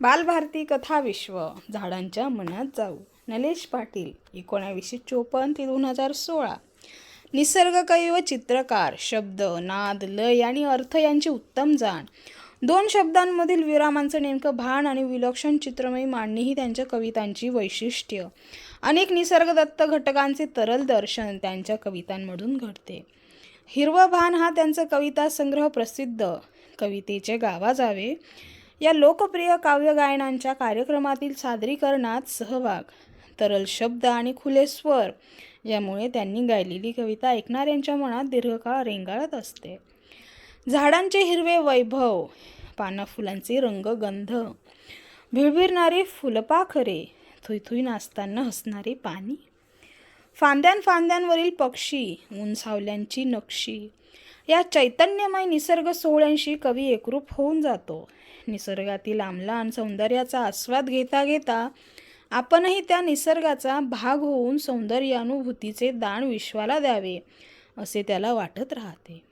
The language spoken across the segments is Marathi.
बालभारती कथा विश्व झाडांच्या मनात जाऊ. नलेश पाटील एकोणावीसशे चोपन्न ते दोन हजार सोळा. निसर्ग कवी व चित्रकार शब्द नाद लय आणि अर्थ यांची उत्तम जाण. दोन शब्दांमधील विरामांचं नेमकं भान आणि विलक्षण चित्रमयी मांडणी ही त्यांच्या कवितांची वैशिष्ट्य. अनेक निसर्गदत्त घटकांचे तरल दर्शन त्यांच्या कवितांमधून घडते. हिरवं भान हा त्यांचा कविता संग्रह प्रसिद्ध. कवितेचे गावा जावे. या लोकप्रिय काव्यगायनांच्या कार्यक्रमातील सादरीकरणात सहभाग तरल शब्द आणि खुले स्वर यामुळे त्यांनी गायलेली कविता ऐकणाऱ्यांच्या मनात दीर्घकाळ रेंगाळत असते. झाडांचे हिरवे वैभव पाना फुलांचे रंगगंध भिळभिरणारे फुलपाखरे थुईथुई नाचताना हसणारे पाणी फांद्यान फांद्यांवरील पक्षी उंचावल्यांची नक्षी या चैतन्यमय निसर्ग सोहळ्यांशी कवी एकरूप होऊन जातो. निसर्गातील आमलान सौंदर्याचा आस्वाद घेता घेता आपणही त्या निसर्गाचा भाग होऊन सौंदर्यानुभूतीचे दान विश्वाला द्यावे असे त्याला वाटत राहते.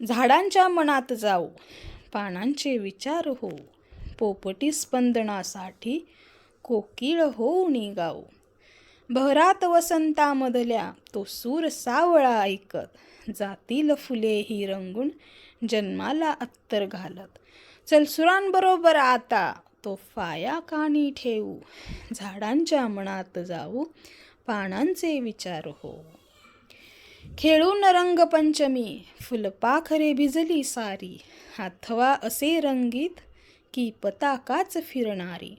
झाडांच्या मनात जाऊ पानांचे विचार हो पोपटी स्पंदनासाठी कोकिळ होऊन गाऊ भरात वसंतामधल्या तो सूर सावळा ऐकत जातील फुले ही रंगून जन्माला अत्तर घालत. चल सुरांबरोबर आता तो फाया काणी ठेवू झाडांच्या मनात जाऊ पानांचे विचार हो. खेळून रंगपंचमी फुलपाखरे भिजली सारी अथवा असे रंगीत की पताकाच फिरणारी.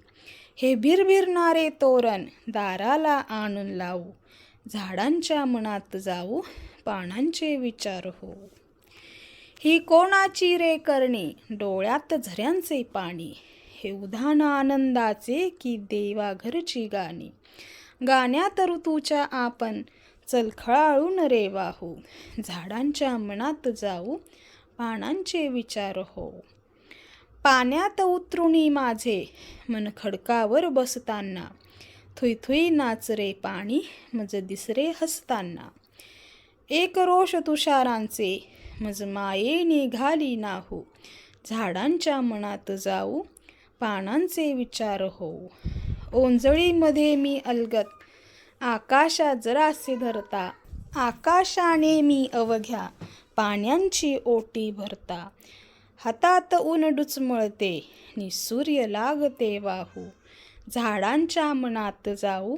हे भिरभिरणारे तोरण दाराला आणून लावू. झाडांच्या मनात जाऊ पानांचे विचार हो ही कोणाची रे करणी? डोळ्यात झऱ्यांचे पाणी. हे उधान आनंदाचे की देवाघरची गाणी? गाण्यात ऋतूच्या आपण चलखळाळून रे वाहू. झाडांच्या मनात जाऊ पानांचे विचार हो पाण्यात उतरुणी माझे मन खडकावर बसताना. थुई थुई नाचरे पाणी मज दिसरे हसताना. एक रोष तुषारांचे मज माये निघाली नाहू. झाडांच्या मनात जाऊ पानांचे विचार हो ओंजळीमध्ये मी अलगत आकाशा जरासे धरता. आकाशाने मी अवघ्या पाण्यांची ओटी भरता. हातात ऊन डुचमळते नि सूर्य लागते वाहू. झाडांच्या मनात जाऊ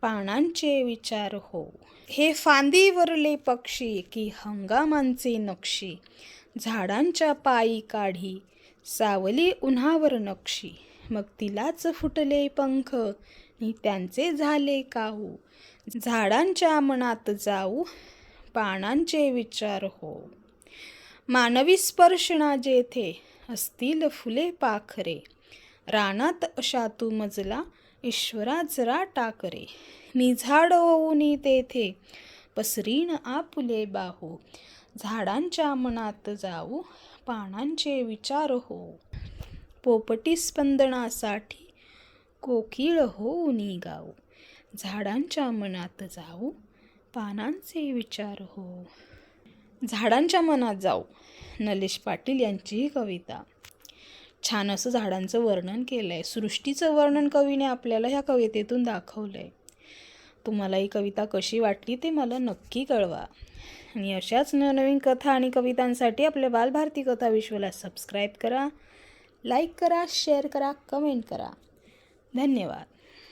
पानांचे विचार हो. हे फांदीवरले पक्षी की हंगामांचे नक्षी. झाडांच्या पायी काढी सावली उन्हावर नक्षी. मग तिलाच फुटले पंख नि त्यांचे झाले काहू. झाडांच्या मनात जाऊ पानांचे विचार हो. मानवी स्पर्शना जेथे असतील फुले पाखरे रानात अशा तू मजला ईश्वरा जरा टाकरे. निझाड झाड होऊनी तेथे पसरीण आपुले बाहू. झाडांच्या मनात जाऊ पानांचे विचार हो. पोपटी स्पंदनासाठी कोकिळ होऊनी गाऊ. झाडांच्या मनात जाऊ पानांचे विचार हो. झाडांच्या मनात जाऊ नलेश पाटील यांची ही कविता. छान असं झाडांचं वर्णन केलं आहे सृष्टीचं वर्णन कवीने आपल्याला ह्या कवितेतून दाखवलं आहे तुम्हाला ही कविता कशी वाटली ते मला नक्की कळवा. आणि अशाच नवनवीन कथा आणि कवितांसाठी आपल्या बालभारती कथा विश्वला सबस्क्राईब करा लाईक करा शेअर करा कमेंट करा. धन्यवाद.